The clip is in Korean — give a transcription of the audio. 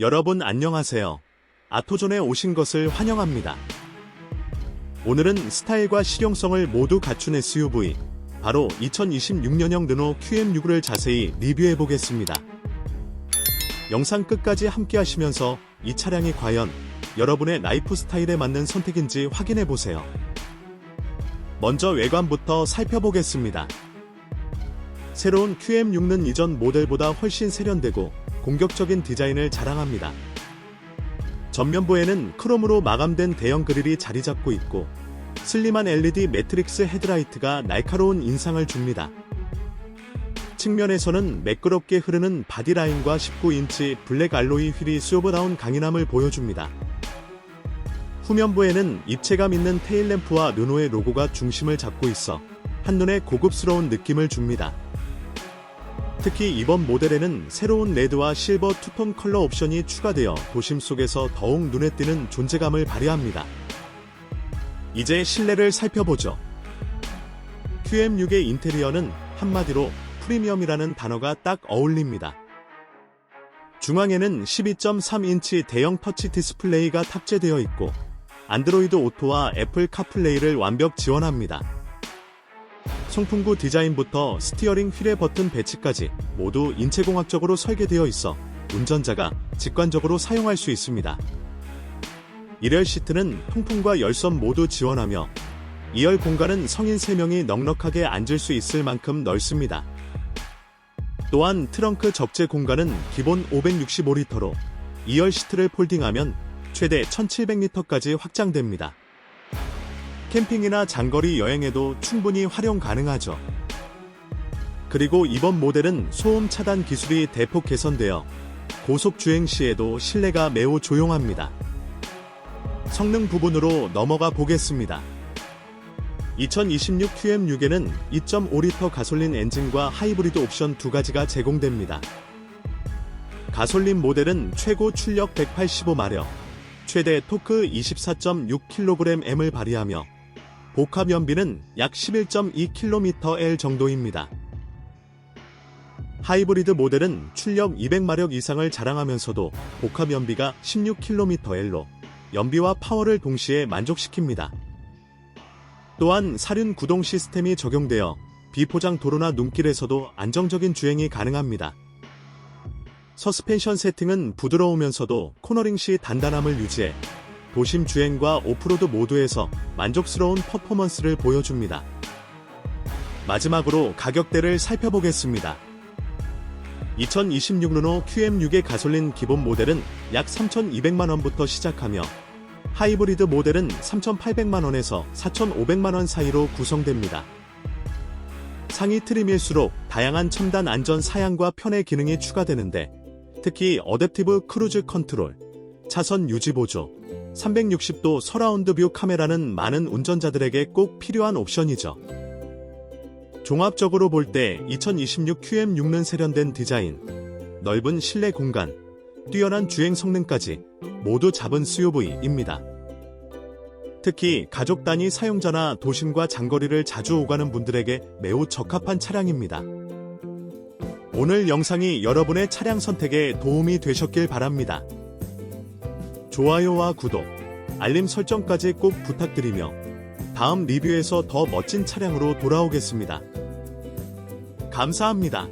여러분 안녕하세요. 아토존에 오신 것을 환영합니다. 오늘은 스타일과 실용성을 모두 갖춘 SUV, 바로 2026년형 르노 QM6를 자세히 리뷰해 보겠습니다. 영상 끝까지 함께 하시면서 이 차량이 과연 여러분의 라이프 스타일에 맞는 선택인지 확인해 보세요. 먼저 외관부터 살펴보겠습니다. 새로운 QM6는 이전 모델보다 훨씬 세련되고 공격적인 디자인을 자랑합니다. 전면부에는 크롬으로 마감된 대형 그릴이 자리 잡고 있고 슬림한 LED 매트릭스 헤드라이트가 날카로운 인상을 줍니다. 측면에서는 매끄럽게 흐르는 바디라인과 19인치 블랙 알로이 휠이 수업다운 강인함을 보여줍니다. 후면부에는 입체감 있는 테일램프와 르노의 로고가 중심을 잡고 있어 한눈에 고급스러운 느낌을 줍니다. 특히 이번 모델에는 새로운 레드와 실버 투톤 컬러 옵션이 추가되어 도심 속에서 더욱 눈에 띄는 존재감을 발휘합니다. 이제 실내를 살펴보죠. QM6의 인테리어는 한마디로 프리미엄이라는 단어가 딱 어울립니다. 중앙에는 12.3인치 대형 터치 디스플레이가 탑재되어 있고 안드로이드 오토와 애플 카플레이를 완벽 지원합니다. 송풍구 디자인부터 스티어링 휠의 버튼 배치까지 모두 인체공학적으로 설계되어 있어 운전자가 직관적으로 사용할 수 있습니다. 1열 시트는 통풍과 열선 모두 지원하며 2열 공간은 성인 3명이 넉넉하게 앉을 수 있을 만큼 넓습니다. 또한 트렁크 적재 공간은 기본 565리터로 2열 시트를 폴딩하면 최대 1700리터까지 확장됩니다. 캠핑이나 장거리 여행에도 충분히 활용 가능하죠. 그리고 이번 모델은 소음 차단 기술이 대폭 개선되어 고속 주행 시에도 실내가 매우 조용합니다. 성능 부분으로 넘어가 보겠습니다. 2026 QM6에는 2.5리터 가솔린 엔진과 하이브리드 옵션 두 가지가 제공됩니다. 가솔린 모델은 최고 출력 185마력, 최대 토크 24.6kgm을 발휘하며 복합 연비는 약 11.2kml 정도입니다. 하이브리드 모델은 출력 200마력 이상을 자랑하면서도 복합 연비가 16kml로 연비와 파워를 동시에 만족시킵니다. 또한 사륜 구동 시스템이 적용되어 비포장 도로나 눈길에서도 안정적인 주행이 가능합니다. 서스펜션 세팅은 부드러우면서도 코너링 시 단단함을 유지해 도심 주행과 오프로드 모두에서 만족스러운 퍼포먼스를 보여줍니다. 마지막으로 가격대를 살펴보겠습니다. 2026 르노 QM6의 가솔린 기본 모델은 약 3,200만원부터 시작하며 하이브리드 모델은 3,800만원에서 4,500만원 사이로 구성됩니다. 상위 트림일수록 다양한 첨단 안전 사양과 편의 기능이 추가되는데 특히 어댑티브 크루즈 컨트롤, 차선 유지 보조, 360도 서라운드 뷰 카메라는 많은 운전자들에게 꼭 필요한 옵션이죠. 종합적으로 볼 때 2026 QM6는 세련된 디자인, 넓은 실내 공간, 뛰어난 주행 성능까지 모두 잡은 SUV입니다. 특히 가족 단위 사용자나 도심과 장거리를 자주 오가는 분들에게 매우 적합한 차량입니다. 오늘 영상이 여러분의 차량 선택에 도움이 되셨길 바랍니다. 좋아요와 구독, 알림 설정까지 꼭 부탁드리며 다음 리뷰에서 더 멋진 차량으로 돌아오겠습니다. 감사합니다.